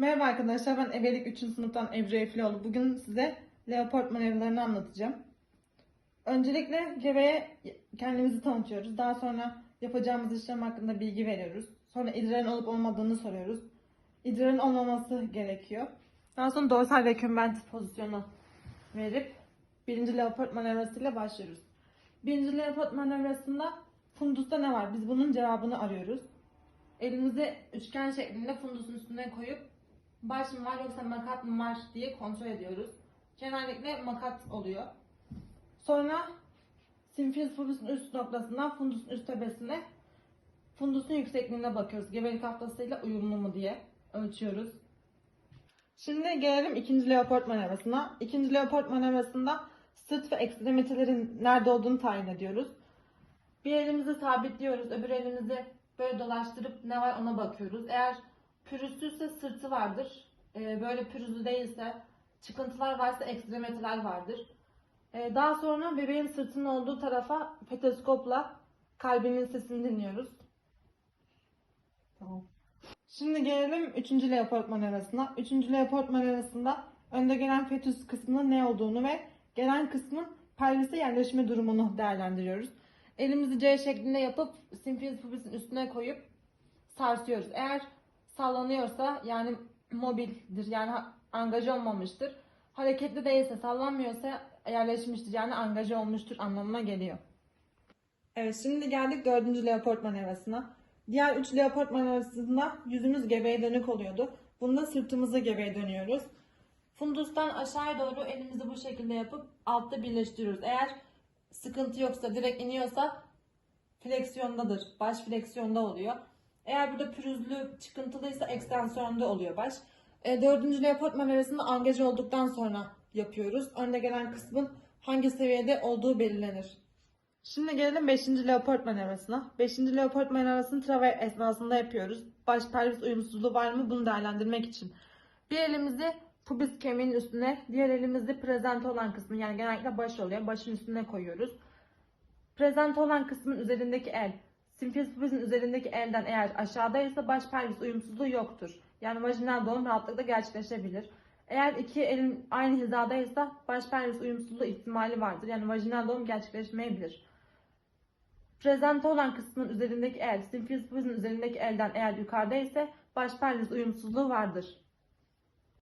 Merhaba arkadaşlar, ben Ebelik 3. sınıftan Ebru Eflioğlu. Bugün size Leopard manevralarını anlatacağım. Öncelikle gebeye kendimizi tanıtıyoruz. Daha sonra yapacağımız işlem hakkında bilgi veriyoruz. Sonra idrarın olup olmadığını soruyoruz. İdrarın olmaması gerekiyor. Daha sonra dorsal rekümbent pozisyonu verip birinci Leopard manevrasıyla başlıyoruz. Birinci Leopard manevrasında fundusta ne var? Biz bunun cevabını arıyoruz. Elimizi üçgen şeklinde fundusun üstüne koyup baş mı var yoksa makat mı var diye kontrol ediyoruz. Genellikle makat oluyor. Sonra simfiz fundusun üst noktasından fundusun üst tepesine fundusun yüksekliğine bakıyoruz. Gebelik haftasıyla uyumlu mu diye ölçüyoruz. Şimdi gelelim ikinci leopard manevrasına. İkinci leopard manevrasında sırt ve ekstremitelerin nerede olduğunu tayin ediyoruz. Bir elimizi sabitliyoruz, öbür elimizi böyle dolaştırıp ne var ona bakıyoruz. Eğer pürüzsüzse sırtı vardır. Ee, böyle pürüzlü değilse, çıkıntılar varsa ekstremiteler vardır. Ee, daha sonra bebeğin sırtının olduğu tarafa fetoskopla kalbinin sesini dinliyoruz. Tamam. Şimdi gelelim 3. leopard manevrasına. 3. leopard manevrasında önde gelen fetüs kısmının ne olduğunu ve gelen kısmın pelvise yerleşme durumunu değerlendiriyoruz. Elimizi C şeklinde yapıp simfiz pubisin üstüne koyup sarsıyoruz. Eğer sallanıyorsa yani mobildir yani angaja olmamıştır. Hareketli değilse sallanmıyorsa yerleşmiştir yani angaja olmuştur anlamına geliyor. Evet şimdi geldik dördüncü leopard manevrasına. Diğer üç leopard manevrasında yüzümüz gebeğe dönük oluyordu. Bunda sırtımızı gebeğe dönüyoruz. Fundustan aşağıya doğru elimizi bu şekilde yapıp altta birleştiriyoruz. Eğer sıkıntı yoksa direkt iniyorsa fleksiyondadır. Baş fleksiyonda oluyor. Eğer burada pürüzlü çıkıntılıysa ekstansiyonda oluyor baş. E, dördüncü leopard manevrasını angaj olduktan sonra yapıyoruz. Önde gelen kısmın hangi seviyede olduğu belirlenir. Şimdi gelelim 5. leopard manevrasına. 5. leopard manevrasını traver esnasında yapıyoruz. Baş pelvis uyumsuzluğu var mı bunu değerlendirmek için. Bir elimizi pubis kemiğinin üstüne, diğer elimizi prezente olan kısmı yani genellikle baş oluyor. Başın üstüne koyuyoruz. Prezente olan kısmın üzerindeki el, pubisin üzerindeki elden eğer aşağıdaysa baş pelvis uyumsuzluğu yoktur. Yani vajinal doğum rahatlıkla gerçekleşebilir. Eğer iki elin aynı hizadaysa baş pelvis uyumsuzluğu ihtimali vardır. Yani vajinal doğum gerçekleşmeyebilir. Prezente olan kısmın üzerindeki el, pubisinin üzerindeki elden eğer yukarıda ise baş pelvis uyumsuzluğu vardır.